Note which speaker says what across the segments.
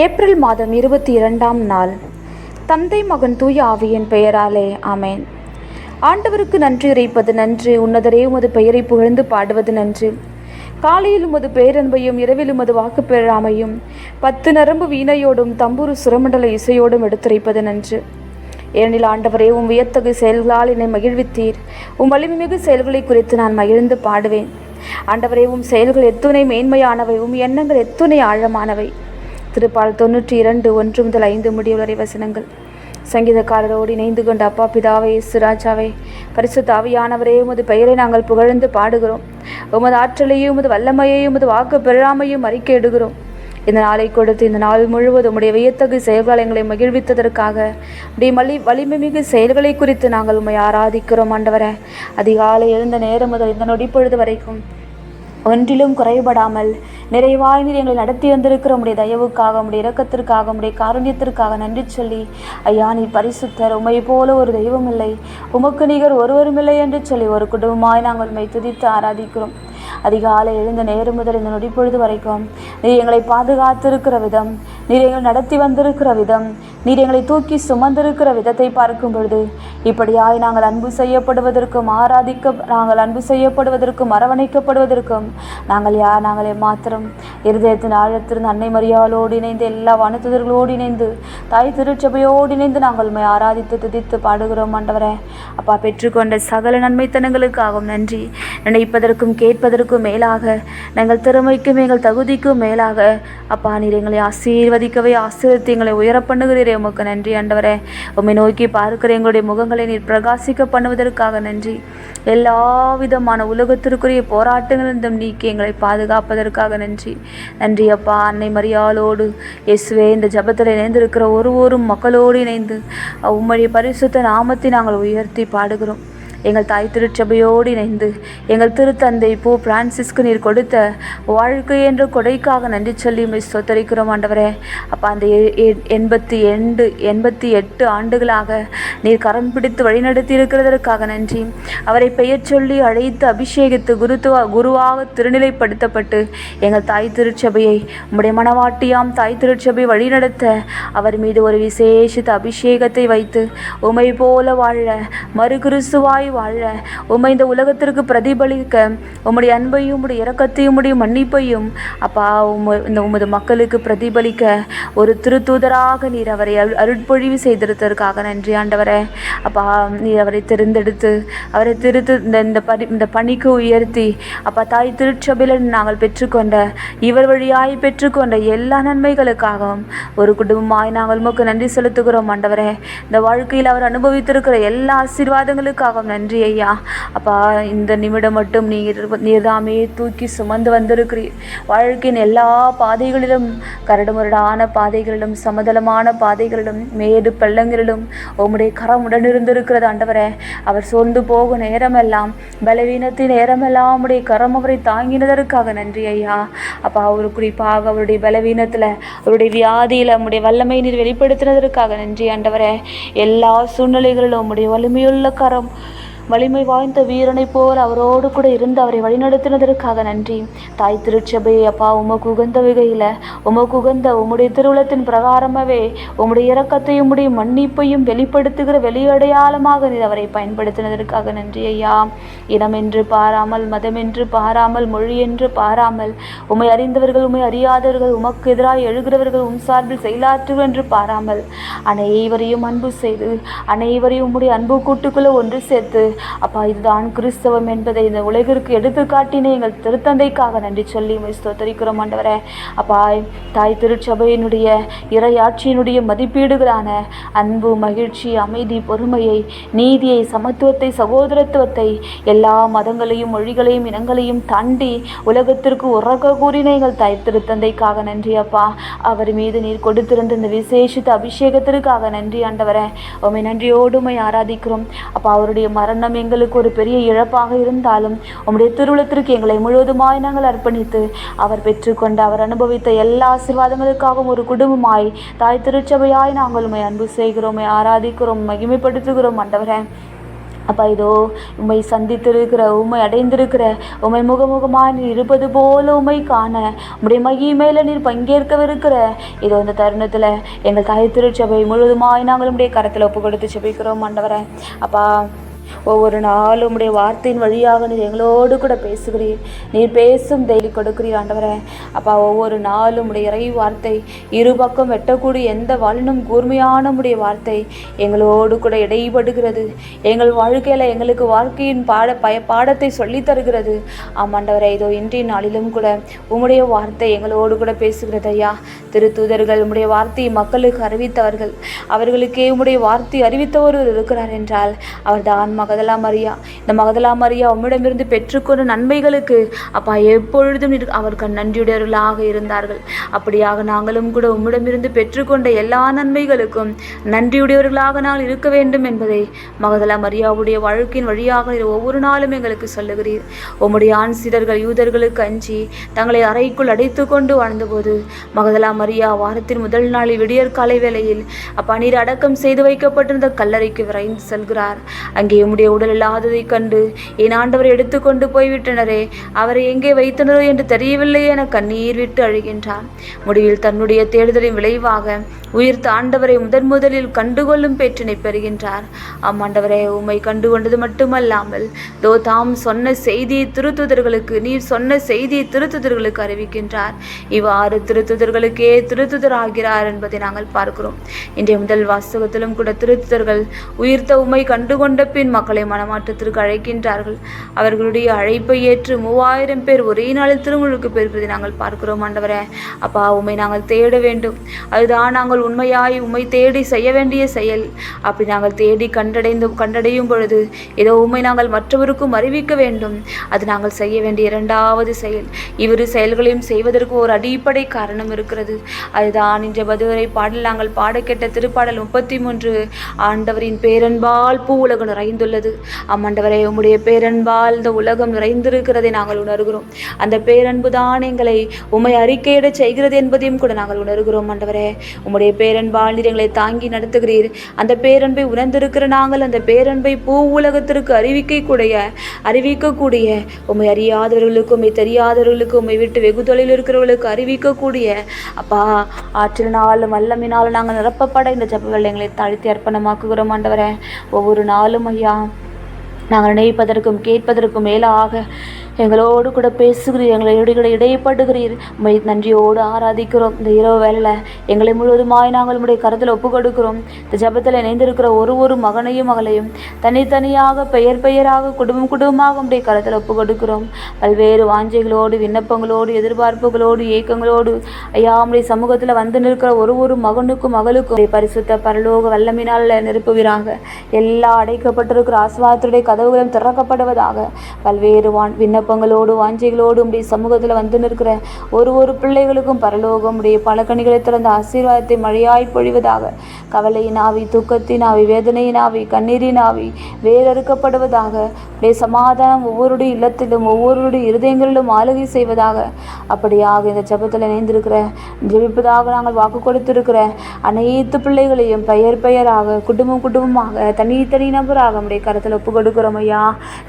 Speaker 1: April மாதம் இருபத்தி இரண்டாம் நாள். தந்தை மகன் தூய ஆவியின் பெயராலே ஆமேன். ஆண்டவருக்கு நன்றி உரைப்பது நன்று உன்னதரே உமது பெயரை புகழ்ந்து பாடுவது நன்று. காலையில் உமது பேரன்பையும் இரவில் உமது வாக்கு பெறாமையும் பத்து நரம்பு வீணையோடும் தம்பூரு சுரமண்டல இசையோடும் எடுத்துரைப்பது நன்று. ஏனெனில் ஆண்டவரே உம் வியத்தகு செயல்களால் என்னை மகிழ்வித்தீர். உம் வலிமைமிகு செயல்களை குறித்து நான் மகிழ்ந்து பாடுவேன். ஆண்டவரே உம் செயல்கள் எத்துணை மேன்மையானவை உம் எண்ணங்கள் எத்துணை ஆழமானவை. திருப்பால் தொண்ணூற்றி இரண்டு ஒன்று முதல் ஐந்து முடிவுவரை வசனங்கள். சங்கீதக்காரரோடு இணைந்து கொண்ட அப்பா பிதாவே இசுராஜாவே பரிசு ஆவியானவரே உமது பெயரை நாங்கள் புகழ்ந்து பாடுகிறோம். உமது ஆற்றலையும் உமது வல்லமையையும் உமது வாக்கு பெறாமையும் அறிக்கையிடுகிறோம் இந்த நாளை கொடுத்து இந்த நாள் முழுவதும் உடைய வியத்தகு செயல்கள் எங்களை மகிழ்வித்ததற்காக உடைய மலி வலிமை மிகு செயல்களை குறித்து நாங்கள் உண்மை ஆராதிக்கிறோம் ஆண்டவரை. அதிகாலை எழுந்த நேரம் முதல் இந்த நொடிப்பொழுது வரைக்கும் ஒன்றிலும் குறைபடாமல் நிறைவாய் நீர் எங்களை நடத்தி வந்திருக்கிற உடைய தயவுக்காக உடைய இரக்கத்திற்காக உடைய காருண்யத்திற்காக நன்றி சொல்லி ஐயா நீ பரிசுத்தர். உமை போல ஒரு தெய்வம் இல்லை. உமக்கு நிகர் ஒருவரும் இல்லை என்று சொல்லி ஒரு குடும்பமாய் நாங்கள் உண்மை துதித்து ஆராதிக்கிறோம். அதிகாலை எழுந்த நேரம் முதல் இந்த நொடிப்பொழுது வரைக்கும் நீர் எங்களை பாதுகாத்திருக்கிற விதம் நீர் எங்களை நடத்தி வந்திருக்கிற விதம். நீர் எங்களை தூக்கி சுமந்திருக்கிற விதத்தை பார்க்கும் பொழுது இப்படியாய் நாங்கள் அன்பு செய்யப்படுவதற்கும் ஆராதிக்க நாங்கள் அன்பு செய்யப்படுவதற்கும் அரவணைக்கப்படுவதற்கும் நாங்கள் யார் நாங்கள் மாத்திரம் இருதயத்தின் ஆழத்திலிருந்து அன்னை மரியாளோடு இணைந்து எல்லா வனத்துதர்களோடு இணைந்து தாய் திருச்சபையோடு இணைந்து நாங்கள் உண்மை ஆராதித்து துதித்து பாடுகிறோம் ஆண்டவரே. அப்பா பெற்றுக்கொண்ட சகல நன்மைத்தனங்களுக்காகவும் நன்றி. நினைப்பதற்கும் கேட்பதற்கும் மேலாக நாங்கள் திறமைக்கும் எங்கள் தகுதிக்கும் மேலாக அப்பா நீர் எங்களை ஆசீர்வதிக்கவே ஆசீர்வதித்து எங்களை உயர பண்ணுகிறீரே உமக்கு நன்றி ஆண்டவரே. உம்மை நோக்கி பார்க்கிற எங்களுடைய முகங்களை நீர் பிரகாசிக்க பண்ணுவதற்காக நன்றி. எல்லா விதமான உலகத்திற்குரிய போராட்டங்களிலிருந்தும் நீக்கி எங்களை பாதுகாப்பதற்காக நன்றி. நன்றி அப்பா. அன்னை மரியாளோடு இயேசுவே இந்த ஜபத்தில் இணைந்திருக்கிற ஒரு ஒரு மக்களோடு இணைந்து உம்முடைய பரிசுத்த நாமத்தை நாங்கள் உயர்த்தி பாடுகிறோம். எங்கள் தாய் திருச்சபையோடு இணைந்து எங்கள் திருத்தந்தை பூ. பிரான்சிஸ்க்கு நீர் கொடுத்த வாழ்க்கை என்ற கொடைக்காக நன்றி சொல்லி உம்மை சொத்தரிக்கிறோம் ஆண்டவரே. அப்போ அந்த எ- எ- எண்பத்தி எண்டு எண்பத்தி எட்டு ஆண்டுகளாக நீர் கரம் பிடித்து வழிநடத்தி இருக்கிறதற்காக நன்றி. அவரை பெயர் சொல்லி அழைத்து அபிஷேகித்து குருத்துவா குருவாக திருநிலைப்படுத்தப்பட்டு எங்கள் தாய் திருச்சபையை உம்முடைய மனவாட்டியாம் தாய் திருச்சபை வழிநடத்த அவர் மீது ஒரு விசேஷித்த அபிஷேகத்தை வைத்து உமை போல வாழ மறு கிறிஸ்துவாய் வாழ. உம்மை இந்த உலகத்திற்கு பிரதிபலிக்க. உம்முடைய அன்பையும் உம்முடைய இரக்கத்தையும் உடைய மன்னிப்பையும் அப்பா உம் இந்த உமது மக்களுக்கு பிரதிபலிக்க. ஒரு திருத்தூதராக நீர் அவரை அருட்பொழிவு செய்திருத்ததற்காக நன்றி ஆண்டவரே. அப்பா நீர் அவரை தெரிந்தெடுத்து அவரை திருத்து இந்த இந்த பணி இந்த பணிக்கு உயர்த்தி. அப்பா தாய் திருச்சபையில் நாங்கள் பெற்றுக்கொண்ட இவர் வழியாய் பெற்றுக்கொண்ட எல்லா நன்மைகளுக்காகவும் ஒரு குடும்பமாய் நாங்கள் உமக்கு நன்றி செலுத்துகிறோம் ஆண்டவரே. இந்த வாழ்க்கையில் அவர் அனுபவித்திருக்கிற எல்லா ஆசீர்வாதங்களுக்காகவும் நன்றி நன்றி ஐயா. அப்பா இந்த நிமிடம் மட்டும் நீர் நீர்தாமே தூக்கி சுமந்து வந்திருக்கிறீர் வாழ்க்கையின் எல்லா பாதைகளிலும் கரடுமுரடான பாதைகளிலும் சமதளமான பாதைகளிலும் மேடு பள்ளங்களிலும் உம்முடைய கரம் உடனிருந்திருக்கிறது ஆண்டவரே. அவர் சோர்ந்து போகும் நேரமெல்லாம் பலவீனத்தின் நேரமெல்லாம் உம்முடைய கரம் அவரை தாங்கினதற்காக நன்றி ஐயா. அப்பா அவர் குறிப்பாக அவருடைய பலவீனத்தில் அவருடைய வியாதியில் உம்முடைய வல்லமை நீர் வெளிப்படுத்தினதற்காக நன்றி ஆண்டவரே. எல்லா சூழ்நிலைகளிலும் உம்முடைய வலிமையுள்ள கரம் வலிமை வாய்ந்த வீரனைப் போல் அவரோடு கூட இருந்து அவரை வழிநடத்தினதற்காக நன்றி. தாய் திருச்சபை அப்பா உமக்கு உகந்த வகையில் உமக்கு உகந்த உம்முடைய திருவுளத்தின் பிரகாரமாகவே உம்முடைய இரக்கத்தையும் உடைய மன்னிப்பையும் வெளிப்படுத்துகிற வெளியடையாளமாக நீர் அவரை பயன்படுத்தினதற்காக நன்றி ஐயா. இனம் என்று பாராமல் மதம் என்று பாராமல் மொழி என்று பாராமல் உம்மை அறிந்தவர்கள் உம்மை அறியாதவர்கள் உமக்கு எதிராக எழுகிறவர்கள் உம் சார்பில் செயலாற்றுவர் என்று பாராமல் அனைவரையும் அன்பு செய்து அனைவரையும் உம்முடைய அன்பு கூட்டுக்குள்ளே ஒன்று சேர்த்து அப்பா இதுதான் கிறிஸ்தவம் என்பதை இந்த உலகிற்கு எடுத்துக்காட்டின எங்கள் திருத்தந்தைக்காக நன்றி சொல்லி ஸ்தோத்தரிக்கிறோம் ஆண்டவரே. அப்பா தாய் திருச்சபையினுடைய இறையாட்சியினுடைய மதிப்பீடுகளான அன்பு மகிழ்ச்சி அமைதி பொறுமையை நீதியை சமத்துவத்தை சகோதரத்துவத்தை எல்லா மதங்களையும் மொழிகளையும் இனங்களையும் தாண்டி உலகத்திற்கு உறக்க கூறின எங்கள் தாய் திருத்தந்தைக்காக நன்றி அப்பா. அவர் மீது நீர் கொடுத்திருந்த இந்த விசேஷித்த அபிஷேகத்திற்காக நன்றி ஆண்டவரே. உமை நன்றியோடு ஆராதிக்கிறோம். அப்பா அவருடைய மரண மரணம் எங்களுக்கு ஒரு பெரிய இழப்பாக இருந்தாலும் உம்முடைய திருவுளத்திற்கு எங்களை முழுவதுமாய் நாங்கள் அர்ப்பணித்து அவர் பெற்றுக்கொண்ட அவர் அனுபவித்த எல்லா ஆசீர்வாதங்களுக்காகவும் ஒரு குடும்பமாய் தாய் திருச்சபையாய் நாங்கள் உண்மை அன்பு செய்கிறோம் ஆராதிக்கிறோம் மகிமைப்படுத்துகிறோம் ஆண்டவரே. அப்பா இதோ உம்மை சந்தித்திருக்கிற உம்மை அடைந்திருக்கிற உம்மை முகமுகமாக நீர் இருப்பது போல உம்மை காண உம்முடைய மகிமையில் நீர் பங்கேற்கவிருக்கிற இதோ இந்த தருணத்தில் எங்கள் தாய் திருச்சபை முழுவதுமாய் நாங்கள் உடைய கரத்தில் ஒப்பு கொடுத்து செபிக்கிறோம் ஆண்டவரே. அப்பா ஒவ்வொரு நாளும் உம்முடைய வார்த்தையின் வழியாக நீர் எங்களோடு கூட பேசுகிறீர். நீர் பேசும் டெய்லி கொடுக்கிறீர் ஆண்டவரே. அப்பா ஒவ்வொரு நாளும் உடைய இறை வார்த்தை இரு பக்கம் வெட்டக்கூடிய எந்த வாழினும் கூர்மையான உடைய வார்த்தை எங்களோடு கூட இடைபடுகிறது. எங்கள் வாழ்க்கையில் எங்களுக்கு வாழ்க்கையின் பாட பய பாடத்தை சொல்லித்தருகிறது ஆமாண்டவரே இதோ இன்றைய நாளிலும் கூட உம்முடைய வார்த்தை எங்களோடு கூட பேசுகிறது ஐயா. திருத்தூதர்கள் உம்முடைய வார்த்தையை மக்களுக்கு அறிவித்தவர்கள். அவர்களுக்கே உம்முடைய வார்த்தை அறிவித்தவர் இருக்கிறார் என்றால் அவர் தான் மகதலா மரியா. இந்த மகதலா மரியா உம்மிடமிருந்து பெற்றுக்கொண்ட நன்மைகளுக்கு அப்பா எப்பொழுதும் அவர் கண் நன்றியுடையவர்களாக இருந்தார்கள். அப்படியாக நாங்களும் கூட உம்மிடமிருந்து பெற்றுக்கொண்ட எல்லா நன்மைகளுக்கும் நன்றியுடையவர்களாக நாங்கள் இருக்க வேண்டும் என்பதை மகதலா மரியாவுடைய வாழ்க்கையின் வழியாக ஒவ்வொரு நாளும் எங்களுக்கு சொல்லுகிறீர். உம்முடைய ஆண் சீடர்கள் யூதர்களுக்கு அஞ்சி தங்களை அறைக்குள் அடைத்து கொண்டு வாழ்ந்தபோது மகதலா மரியா வாரத்தின் முதல் நாளில் விடியற்காலை வேளையில் அப்பா நீர் அடக்கம் செய்து வைக்கப்பட்டிருந்த கல்லறைக்கு விரைந்து செல்கிறார். அங்கே உம்முடைய உடல் இல்லாததைக் கண்டு என் ஆண்டவரை எடுத்துக்கொண்டு போய்விட்டனரே அவரை எங்கே வைத்தனரோ என்று தெரியவில்லை என கண்ணீர் விட்டு அழுகின்றார் முடிவில் தன்னுடைய தேடுதலின் விளைவாக உயிர்த்த ஆண்டவரை முதன் முதலில் கண்டுகொள்ளும் பேற்றினை பெறுகின்றார். ஆமாண்டவரே உம்மை கண்டுகொண்டது மட்டுமல்லாமல் தோ தாம் சொன்ன செய்தியை திருத்துதர்களுக்கு நீர் சொன்ன செய்தியை திருத்துதர்களுக்கு அறிவிக்கின்றார். இவ்வாறு திருத்துதர்களுக்கே திருத்துதர் ஆகிறார் என்பதை நாங்கள் பார்க்கிறோம். இன்றைய முதல் வாசகத்திலும் கூட திருத்துதர்கள் உயிர்த்த உம்மை கண்டுகொண்ட பின் மக்களை மனமாற்றத்திற்கு அழைக்கின்றார்கள். அவர்களுடைய அழைப்பை ஏற்று மூவாயிரம் பேர் ஒரே நாளில் திருமுழுக்கு பெறுவதை நாங்கள் பார்க்கிறோம் ஆண்டவரே. அப்பா உண்மை நாங்கள் தேட வேண்டும். அதுதான் நாங்கள் உண்மையாய் உண்மை தேடி செய்ய வேண்டிய செயல். அப்படி நாங்கள் தேடி கண்டடைந்து கண்டடையும் பொழுது ஏதோ உண்மை நாங்கள் மற்றவருக்கும் அறிவிக்க வேண்டும். அது நாங்கள் செய்ய வேண்டிய இரண்டாவது செயல். இவ்விரு செயல்களையும் செய்வதற்கு ஒரு அடிப்படை காரணம் இருக்கிறது. அதுதான் இன்ற பதுவரை பாடல் நாங்கள் பாட கேட்ட திருப்பாடல் முப்பத்தி மூன்று. ஆண்டவரின் பேரன்பால் பூ உலகம் நிறைந்துள்ளது ஆமாண்டவரே உம்முடைய பேரன்பால் இந்த உலகம் நிறைந்திருக்கிறதை நாங்கள் உணர்கிறோம். அந்த பேரன்பு தான் எங்களை உம்மை அறிக்கையிடச் செய்கிறது என்பதையும் கூட நாங்கள் உணர்கிறோம் ஆண்டவரே உம்முடைய பேரன்பால் நீர் எங்களை தாங்கி நடத்துகிறீர். அந்த பேரன்பை உணர்ந்திருக்கிற நாங்கள் அந்த பேரன்பை பூ உலகத்திற்கு அறிவிக்கக்கூடிய அறிவிக்கக்கூடிய உம்மை அறியாதவர்களுக்கு உம்மை தெரியாதவர்களுக்கு உண்மை விட்டு வெகு தொலைவில் இருக்கிறவர்களுக்கு அறிவிக்கக்கூடிய அப்பா ஆற்றினாலும் வல்லமினாலும் நாங்கள் நிரப்பப்பட இந்த ஜபங்கள் எங்களை தாழ்த்தி அர்ப்பணமாக்குகிறோம் ஆண்டவரே ஒவ்வொரு நாளும் ஐயா நாங்கள் நினைப்பதற்கும் கேட்பதற்கும் மேலாக எங்களோடு கூட பேசுகிறீர் எங்களோடு கூட இடையப்படுகிறீர் உண்மை நன்றியோடு ஆராதிக்கிறோம். இந்த இரவு வேலை எங்களை முழுவதுமாய் நாங்கள் உடைய கருத்தில் ஒப்பு கொடுக்கிறோம் இந்த ஜபத்தில் இணைந்திருக்கிற ஒரு ஒரு மகனையும் மகளையும் தனித்தனியாக பெயர் பெயராக குடும்பம் குடும்பமாக உடைய கருத்தில் ஒப்பு கொடுக்கிறோம் பல்வேறு வாஞ்சைகளோடு விண்ணப்பங்களோடு எதிர்பார்ப்புகளோடு ஏக்கங்களோடு ஐயா உடைய சமூகத்தில் வந்து நிற்கிற ஒரு ஒரு மகனுக்கும் மகளுக்கும் உடைய பரிசுத்த பரலோக வல்லமினால் நிரப்புகிறாங்க எல்லா அடைக்கப்பட்டிருக்கிற ஆசுவாரத்துடைய கதவுகளும் திறக்கப்படுவதாக பல்வேறு வான் விண்ணப்பங்களோடு வாஞ்சைகளோடு உடைய சமூகத்தில் வந்து நிற்கிற ஒரு ஒரு பிள்ளைகளுக்கும் பரலோகம் உடைய பல கணிகளை திறந்த ஆசீர்வாதத்தை மழையாய் பொழிவதாக. கவலையின் ஆவி துக்கத்தின் ஆவி வேதனையின் ஆவி கண்ணீரின் ஆவி வேறறுக்கப்படுவதாக உடைய சமாதானம் ஒவ்வொருடைய இல்லத்திலும் ஒவ்வொருடைய இருதயங்களிலும் ஆளுகை செய்வதாக. அப்படியாக இந்த ஜபத்தில் இணைந்திருக்கிற ஜெபிப்பதாக நாங்கள் வாக்கு கொடுத்திருக்கிற அனைத்து பிள்ளைகளையும் பெயர் பெயராக குடும்பம் குடும்பமாக தனித்தனி நபராக நம்முடைய கருத்தில் ஒப்பு கொடுக்கிறோம் ஐயா.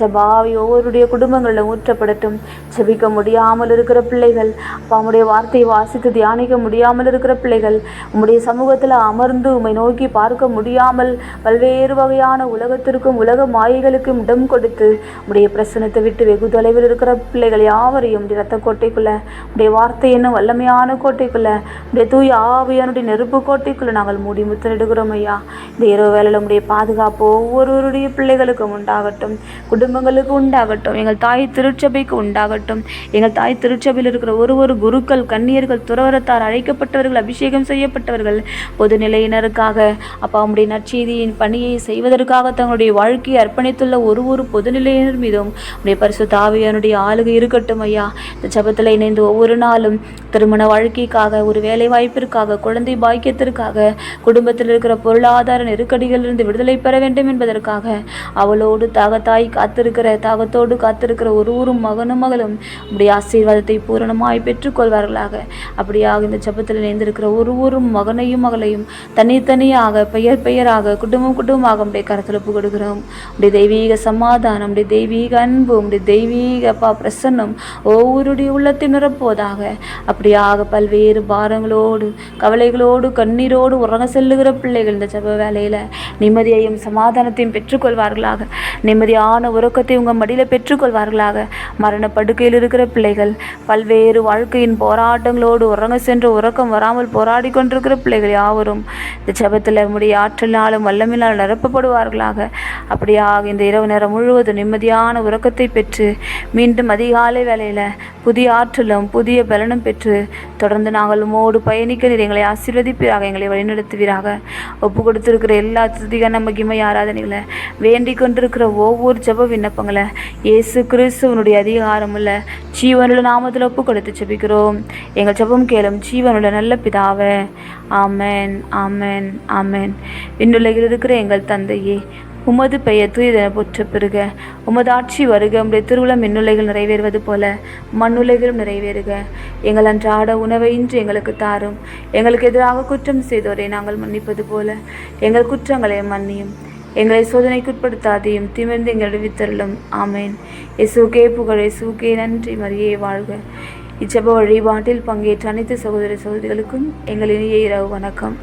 Speaker 1: சபாவி ஒவ்வொருடைய குடும்பங்களிலும் ஊற்றப்படட்டும் ஜெபிக்க முடியாமல் இருக்கிற பிள்ளைகள் அப்பா உம்முடைய வார்த்தையை வாசித்து தியானிக்க முடியாமல் இருக்கிற பிள்ளைகள் உம்முடைய சமூகத்தில் அமர்ந்து உம்மை நோக்கி பார்க்க முடியாமல் பல்வேறு வகையான உலகத்திற்கும் உலக மாயைகளுக்கும் இடம் கொடுத்து உம்முடைய பிரசனத்தை விட்டு வெகு தொலைவில் இருக்கிற பிள்ளைகள் யாவரையும் உடைய ரத்த கோட்டைக்குள்ள உடைய வார்த்தை என்னும் வல்லமையான கோட்டைக்குள்ள உடைய தூய் ஆவியானுடைய நெருப்பு கோட்டைக்குள்ள நாங்கள் மூடி முத்திரிடுகிறோம் ஐயா. இந்த இரவு வேலையில் உடைய பாதுகாப்பு ஒவ்வொருவருடைய பிள்ளைகளுக்கும் உண்டாகட்டும் குடும்பங்களுக்கு உண்டாகட்டும் எங்கள் தாய் திருச்சபைக்கு உண்டாகட்டும். எங்கள் தாய் திருச்சபையில் இருக்கிற ஒரு ஒரு குருக்கள் கன்னியர்கள் துறவரத்தார் அழைக்கப்பட்டவர்கள் அபிஷேகம் செய்யப்பட்டவர்கள் பொதுநிலையினருக்காக அப்பா உம்முடைய நற்செய்தியின் பணியை செய்வதற்காக தங்களுடைய வாழ்க்கையை அர்ப்பணித்துள்ள ஒரு ஒரு பொதுநிலையினர் மீதும் உடைய பரிசு தாவியனுடைய ஆளுகை இருக்கட்டும் ஐயா. இந்த ஜபத்தில் இணைந்து ஒவ்வொரு நாளும் திருமண வாழ்க்கைக்காக ஒரு வேலை வாய்ப்பிற்காக குழந்தை பாக்கியத்திற்காக குடும்பத்தில் இருக்கிற பொருளாதார நெருக்கடிகளிலிருந்து விடுதலை பெற வேண்டும் என்பதற்காக அவளோடு தாகத்தாய் காத்திருக்கிற தாகத்தோடு காத்திருக்கிற ஒரு ஒரு மகனும் மகளும் உடைய ஆசீர்வாதத்தை பூரணமாய் பெற்றுக்கொள்வார்களாக. அப்படியாக இந்த ஜெபத்தில் இணைந்திருக்கிற ஒரு ஒரு மகனையும் மகளையும் தனித்தனியாக பெயர் பெயராக குடும்பம் குடும்பமாக உடைய கருத்தில் ஒப்பு கொடுக்கிறோம் உடைய தெய்வீக சமாதானம் உடைய தெய்வீக அன்பு உடைய தெய்வீக அப்பா பிரசன்னம் ஒவ்வொருடைய உள்ளத்தை நிரப்புவதாக. அப்படியாக பல்வேறு பாரங்களோடு கவலைகளோடு கண்ணீரோடு உறங்க செல்லுகிற பிள்ளைகள் இந்த ஜெப வேலையில் நிம்மதியையும் சமாதானத்தையும் பெற்றுக்கொள்வார்களாக. நிம்மதியான உறக்கத்தை உங்கள் மடியில் பெற்றுக்கொள்வார்களாக. மரண படுக்கையில் இருக்கிற பிள்ளைகள் பல்வேறு வாழ்க்கையின் போராட்டங்களோடு உறங்க சென்று உறக்கம் வராமல் போராடி கொண்டிருக்கிற பிள்ளைகள் யாவரும் இந்த ஜபத்தில் நம்முடைய ஆற்றலினாலும் வல்லமினால் நிரப்பப்படுவார்களாக. அப்படியாக இந்த இரவு நேரம் முழுவதும் நிம்மதியான உறக்கத்தை பெற்று மீண்டும் அதிகாலை வேளையில் புதிய ஆற்றலும் புதிய பலனும் பெற்று தொடர்ந்து நாங்கள் உமோடு பயணிக்க எங்களை ஆசீர்வதிப்பீராக எங்களை வழிநடத்துவீராக. ஒப்பு கொடுத்திருக்கிற எல்லா துதிகன மகிமை ஆராதனைகளை வேண்டிக் கொண்டிருக்கிற ஒவ்வொரு ஜப விண்ணப்பங்களை இயேசு கிறிஸ்துவனுடைய அதிகாரமுள்ள ஜீவனுள்ள நாமத்தில் ஒப்பு கொடுத்து செபிக்கிறோம் எங்கள் ஜெபம் கேளும் ஜீவனுள்ள நல்ல பிதாவே. ஆமேன் ஆமேன் ஆமேன். இன்னுலகில் இருக்கிற எங்கள் தந்தையே உமது பெயர் தூயதென போற்ற பெறுக. உமது ஆட்சி வருக உடைய திருவிழா மின்னுலைகள் நிறைவேறுவது போல மண்ணுலைகளும் நிறைவேறுக. எங்கள் அன்றாட உணவை இன்று எங்களுக்கு தாரும். எங்களுக்கு எதிராக குற்றம் செய்தோரை நாங்கள் மன்னிப்பது போல எங்கள் குற்றங்களை மன்னியும். எங்களை சோதனைக்குட்படுத்தாதையும் திமிர்ந்து எங்கள் வித்தருளும். ஆமேன். இசுகே புகழே சுகே நன்றி மரியே வாழ்க. இச்செப வழிபாட்டில் பங்கேற்ற அனைத்து சகோதர சகோதரிகளுக்கும் எங்கள் இனிய இரவு வணக்கம்.